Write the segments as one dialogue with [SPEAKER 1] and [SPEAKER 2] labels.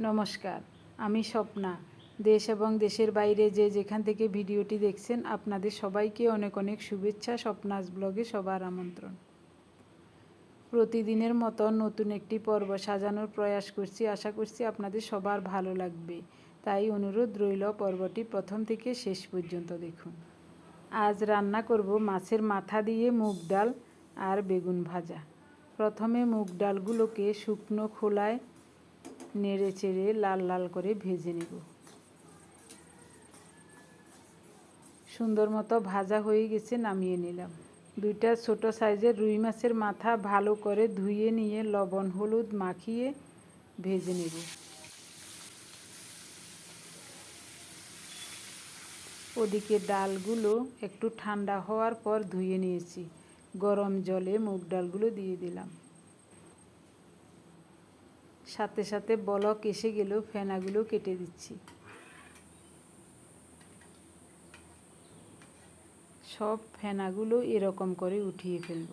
[SPEAKER 1] নমস্কার, আমি স্বপ্না। দেশ এবং দেশের বাইরে যে যেখান থেকে ভিডিওটি দেখছেন, আপনাদের সবাইকে অনেক অনেক শুভেচ্ছা, স্বপ্নাস ব্লগে সবার আমন্ত্রণ। প্রতিদিনের মতো নতুন একটি পর্ব সাজানোর প্রয়াস করছি। আশা করছি আপনাদের সবার ভালো লাগবে। তাই অনুরোধ রইল পর্বটি প্রথম থেকে শেষ পর্যন্ত দেখুন। আজ রান্না করব মাছের মাথা দিয়ে মুগ ডাল আর বেগুন ভাজা। প্রথমে মুগ ডালগুলোকে শুকনো খোলায় নেড়ে চেড়ে লাল লাল করে ভেজে নেব। সুন্দর মতো ভাজা হয়ে গেছে, নামিয়ে নিলাম। দুইটা ছোট সাইজের রুই মাছের মাথা ভালো করে ধুয়ে নিয়ে লবণ, হলুদ মাখিয়ে ভেজে নেব। ওদিকে ডালগুলো একটু ঠান্ডা হওয়ার পর ধুয়ে নিয়েছি। গরম জলে মুগ ডালগুলো দিয়ে দিলাম। সাথে সাথে বলক এসে গেলেও ফেনাগুলো কেটে দিচ্ছি। সব ফেনাগুলো এরকম করে উঠিয়ে ফেলব।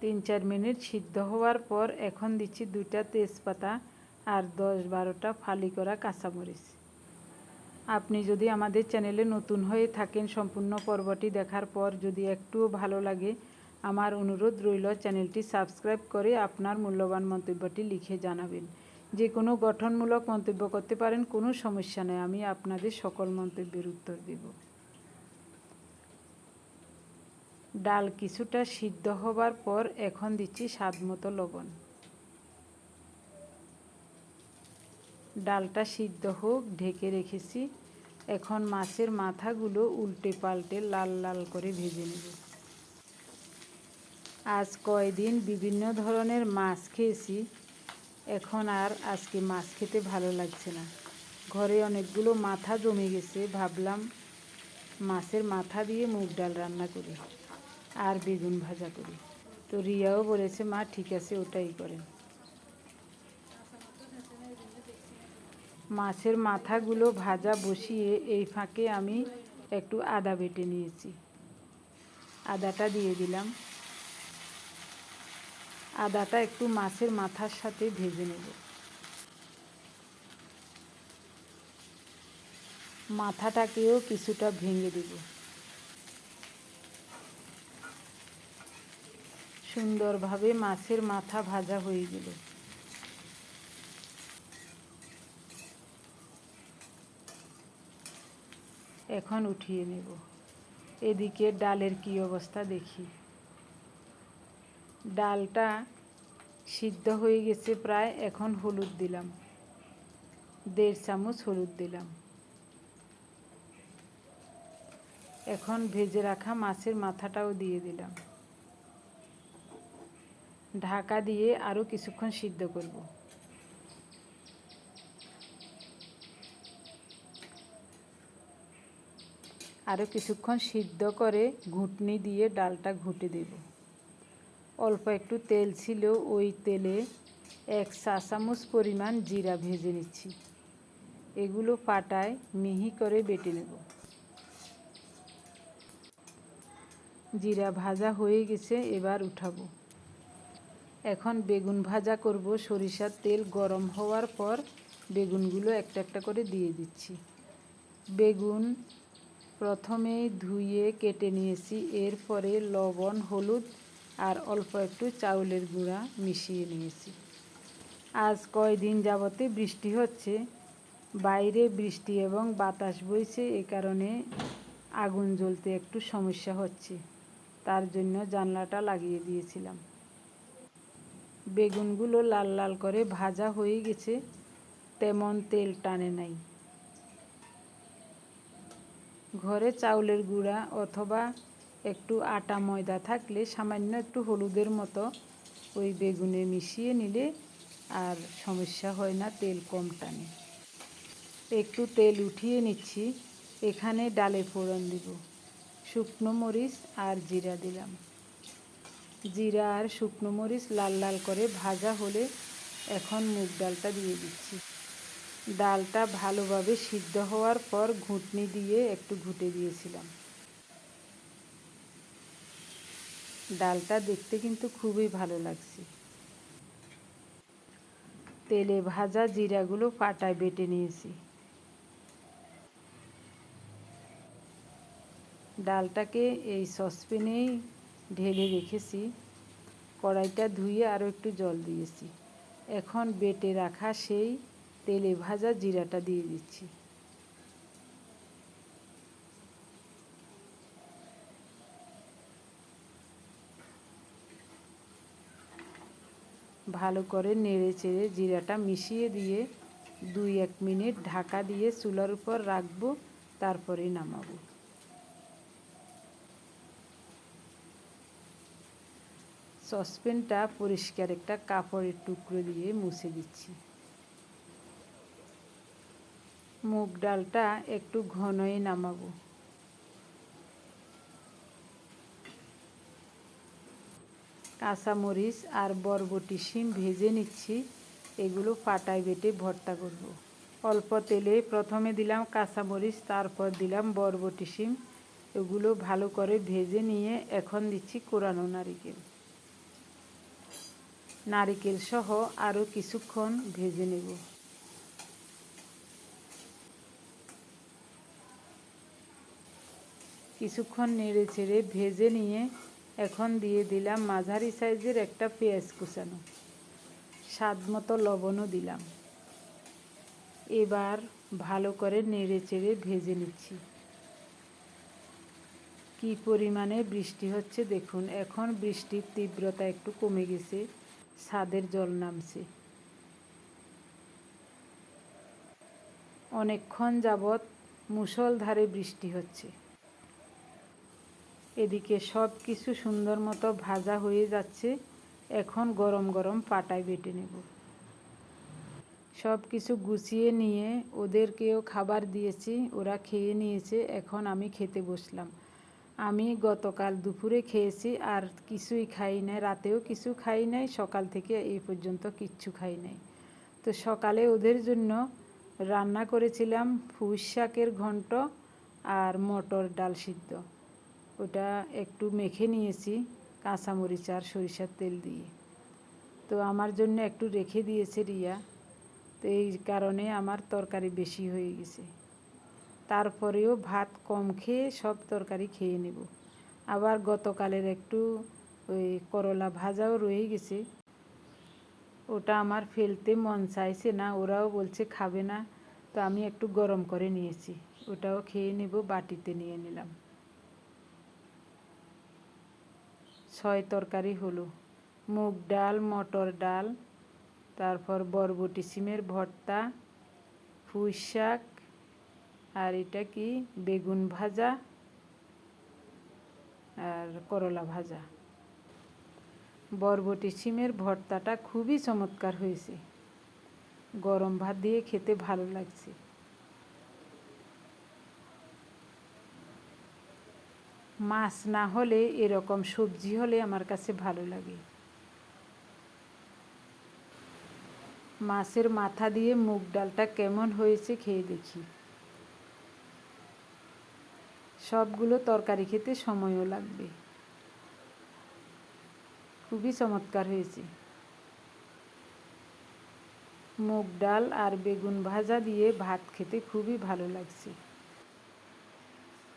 [SPEAKER 1] তিন চার মিনিট সিদ্ধ হওয়ার পর এখন দিচ্ছি দুইটা তেজপাতা আর দশ বারোটা ফালি করা কাঁচামরিচ। আপনি যদি আমাদের চ্যানেলে নতুন হয়ে থাকেন, সম্পূর্ণ পর্বটি দেখার পর যদি একটুও ভালো লাগে আমার অনুরোধ রইল চ্যানেলটি সাবস্ক্রাইব করে আপনার মূল্যবান মন্তব্যটি লিখে জানাবেন। যে কোনো গঠনমূলক মন্তব্য করতে পারেন, কোনো সমস্যা নেই, আমি আপনাদের সকল মন্তব্যের উত্তর দেব। ডাল কিছুটা সিদ্ধ হবার পর এখন দিচ্ছি স্বাদ মতো লবণ। ডালটা সিদ্ধ হোক, ঢেকে রেখেছি। এখন মাছের মাথাগুলো উল্টে পাল্টে লাল লাল করে ভেজে নেব। আজ কয়দিন বিভিন্ন ধরনের মাছ খেয়েছি। এখন আর আজকে মাছ খেতে ভালো লাগছে না। ঘরে অনেকগুলো মাথা জমে গেছে, ভাবলাম মাছের মাথা দিয়ে মুগ ডাল রান্না করি আর বেগুন ভাজা করি। তো রিয়াও বলেছে, মা, ঠিক আছে, ওটাই করেন। মাছের মাথাগুলো ভাজা বসিয়ে এই ফাঁকে আমি একটু আদা বেটে নিয়েছি। আদাটা দিয়ে দিলাম। আদাটা একটু মাছের মাথার সাথে ভেজে নেব। মাথাটাকেও কিছুটা ভেঙে দেব। সুন্দরভাবে মাছের মাথা ভাজা হয়ে গেল। এখন উঠিয়ে নেব। এদিকে ডালের কি অবস্থা দেখি। ডালটা সিদ্ধ হয়ে গেছে প্রায়, এখন হলুদ দিলাম। দেড় চামচ হলুদ দিলাম। এখন ভেজে রাখা মাছের মাথাটাও দিয়ে দিলাম। ঢাকা দিয়ে আরও কিছুক্ষণ সিদ্ধ করব। আরও কিছুক্ষণ সিদ্ধ করে ঘুটনি দিয়ে ডালটা ঘুটে দেব। অল্প একটু তেল ছিল, ওই তেলে এক চা চামচ পরিমাণ জিরা ভেজে নিচ্ছি। এগুলো পাটায় মিহি করে বেটে নেব। জিরা ভাজা হয়ে গেছে, এবার উঠাবো। এখন বেগুন ভাজা করব। সরিষার তেল গরম হওয়ার পর বেগুনগুলো একটা একটা করে দিয়ে দিচ্ছি। বেগুন প্রথমেই ধুয়ে কেটে নিয়েছি, এরপরে লবণ, হলুদ আর অল্প একটু চাউলের গুঁড়া মিশিয়ে নিয়েছি। আজ কয়দিন যাবতে বৃষ্টি হচ্ছে। বাইরে বৃষ্টি এবং বাতাস বইছে, এ কারণে আগুন জ্বলতে একটু সমস্যা হচ্ছে। তার জন্য জানলাটা লাগিয়ে দিয়েছিলাম। বেগুনগুলো লাল লাল করে ভাজা হয়ে গেছে, তেমন তেল টানে নাই। ঘরে চাউলের গুঁড়া অথবা একটু আটা ময়দা থাকলে সামান্য একটু হলুদের মতো ওই বেগুনে মিশিয়ে নিলে আর সমস্যা হয় না, তেল কম টানে। একটু তেল উঠিয়ে নিচ্ছি, এখানে ডালে ফোড়ন দিব, শুকনো মরিচ আর জিরা দিলাম। জিরা আর শুকনো মরিচ লাল লাল করে ভাজা হলে এখন মুগ ডালটা দিয়ে দিচ্ছি। ডালটা ভালোভাবে সিদ্ধ হওয়ার পর ঘুটনি দিয়ে একটু ঘুটে দিয়েছিলাম। ডালটা দেখতে কিন্তু খুবই ভালো লাগছে। তেলে ভাজা জিরাগুলো পাটায় বেটে নিয়েছি। ডালটাকে এই সসপ্যানেই ঢেলে রেখেছি। কড়াইটা ধুয়ে আরও একটু জল দিয়েছি। এখন বেটে রাখা সেই তেলে ভাজা জিরাটা দিয়ে দিচ্ছি। ভালো করে নেড়ে চেড়ে জিরাটা মিশিয়ে দিয়ে দুই এক মিনিট ঢাকা দিয়ে চুলার উপর রাখব, তারপরে নামাবো। সসপ্যানটা পরিষ্কার একটা কাপড়ের টুকরো দিয়ে মুছে দিচ্ছি। মুগ ডালটা একটু ঘনই নামাবো। কাঁচামরিচ আর বরবটি, শিম ভেজে নিচ্ছি। এগুলো পাটায় বেটে ভর্তা করব। অল্প তেলে প্রথমে দিলাম কাঁচামরিচ, তারপর দিলাম বরবটি, শিম। এগুলো ভালো করে ভেজে নিয়ে এখন দিচ্ছি কোরানো নারিকেল। নারিকেল সহ আরও কিছুক্ষণ ভেজে নেব। কিছুক্ষণ নেড়ে চেড়ে ভেজে নিয়ে এখন দিয়ে দিলাম মাঝারি সাইজের একটা পেঁয়াজ কুচানো। স্বাদ মতো লবণও দিলাম। এবার ভালো করে নেড়ে চেড়ে ভেজে নিচ্ছি। কি পরিমাণে বৃষ্টি হচ্ছে দেখুন, এখন বৃষ্টির তীব্রতা একটু কমে গেছে ছাদের জল নামছে। অনেকক্ষণ যাবৎ মুষলধারে বৃষ্টি হচ্ছে। এদিকে সব কিছু সুন্দর মতো ভাজা হয়ে যাচ্ছে। এখন গরম গরম পাটায় বেটে নেব। সব কিছু গুছিয়ে নিয়ে ওদেরকেও খাবার দিয়েছি, ওরা খেয়ে নিয়েছে, এখন আমি খেতে বসলাম। আমি গতকাল দুপুরে খেয়েছি, আর কিছুই খাই নাই, রাতেও কিছু খাই নাই, সকাল থেকে এই পর্যন্ত কিচ্ছু খাই নাই। তো সকালে ওদের জন্য রান্না করেছিলাম ফুস শাকের ঘন্ট আর মটর ডাল সিদ্ধ। ওটা একটু মেখে নিয়েছি, কাঁচামরিচ আর সরিষার তেল দিয়ে। তো আমার জন্য একটু রেখে দিয়েছে রিয়া। তো এই কারণে আমার তরকারি বেশি হয়ে গেছে। তারপরেও ভাত কম খেয়ে সব তরকারি খেয়ে নেব। আবার গতকালের একটু ওই করলা ভাজাও রয়ে গেছে। ওটা আমার ফেলতে মন চাইছে না, ওরাও বলছে খাবে না। তো আমি একটু গরম করে নিয়েছি। ওটাও খেয়ে নেব, বাটিতে নিয়ে নিলাম। ছয় তরকারি হলো। মুগ ডাল, মটর ডাল, তারপর বরবটি সিমের ভর্তা, পুঁই শাক, আর এটা কি? বেগুন ভাজা আর করলা ভাজা। বরবটি সিমের ভর্তাটা খুবই চমৎকার হয়েছে। গরম ভাত দিয়ে খেতে ভালো লাগছে। মাছ না হলে এরকম সবজি হলে আমার কাছে ভালো লাগে। মাছের মাথা দিয়ে মুগ ডালটা কেমন হয়েছে খেয়ে দেখি। সবগুলো তরকারি খেতে সময়ও লাগবে। খুবই চমৎকার হয়েছে। মুগ ডাল আর বেগুন ভাজা দিয়ে ভাত খেতে খুবই ভালো লাগছে।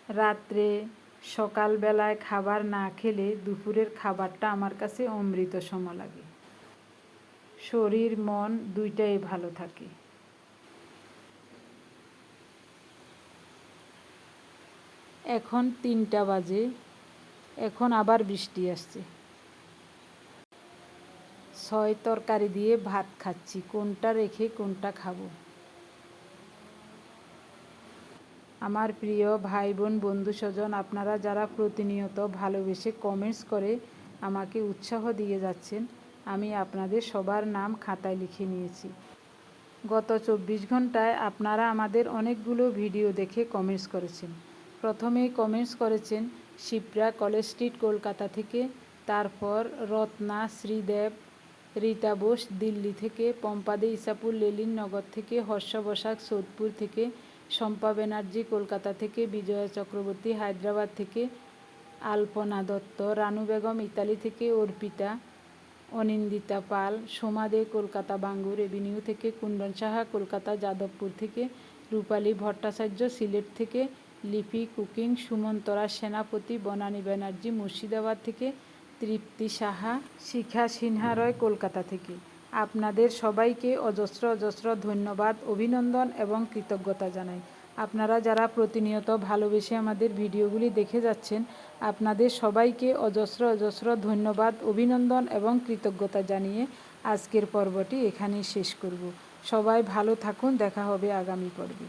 [SPEAKER 1] রাত্রে সকালবেলায় খাবার না খেলে দুপুরের খাবারটা আমার কাছে অমৃত সম লাগে। শরীর, মন দুইটাই ভালো থাকে। এখন তিনটা বাজে, এখন আবার বৃষ্টি আসছে। ছয় তরকারি দিয়ে ভাত খাচ্ছি, কোনটা রেখে কোনটা খাব? আমার প্রিয় ভাই বোন বন্ধু স্বজন আপনারা যারা প্রতিনিয়ত ভালোবেসে কমেন্টস করে আমাকে উৎসাহ দিয়ে যাচ্ছেন, আমি আপনাদের সবার নাম খাতায় লিখে নিয়েছি। গত চব্বিশ ঘন্টায় আপনারা আমাদের অনেকগুলো ভিডিও দেখে কমেন্টস করেছেন। প্রথমে কমেন্টস করেছেন শিপ্রা কলেজ স্ট্রিট, কলকাতা থেকে, তারপর রত্না, শ্রীদেব, রীতা বোস, দিল্লি থেকে, পম্পাদে, ইসাপুর, লেলিন নগর থেকে হর্ষ বসাক সোদপুর থেকে শম্পা ব্যানার্জি কলকাতা থেকে বিজয়া চক্রবর্তী, হায়দ্রাবাদ থেকে আলপনা দত্ত, রানু বেগম ইতালি থেকে অর্পিতা, অনিন্দিতা পাল, সোমা দে, কলকাতা বাঙ্গুর এভিনিউ থেকে কুন্দন সাহা, কলকাতা যাদবপুর থেকে রূপালী ভট্টাচার্য, সিলেট থেকে লিপি কুকিং, সুমন্তরা সেনাপতি, বনানী ব্যানার্জি মুর্শিদাবাদ থেকে তৃপ্তি সাহা, শিখা সিনহা রয়, কলকাতা থেকে। আপনাদের সবাইকে অজস্র অজস্র ধন্যবাদ, অভিনন্দন এবং কৃতজ্ঞতা জানাই। আপনারা যারা প্রতিনিয়ত ভালোবেসে আমাদের ভিডিওগুলি দেখে যাচ্ছেন, আপনাদের সবাইকে অজস্র অজস্র ধন্যবাদ, অভিনন্দন এবং কৃতজ্ঞতা জানিয়ে আজকের পর্বটি এখানেই শেষ করব। সবাই ভালো থাকুন, দেখা হবে আগামী পর্বে।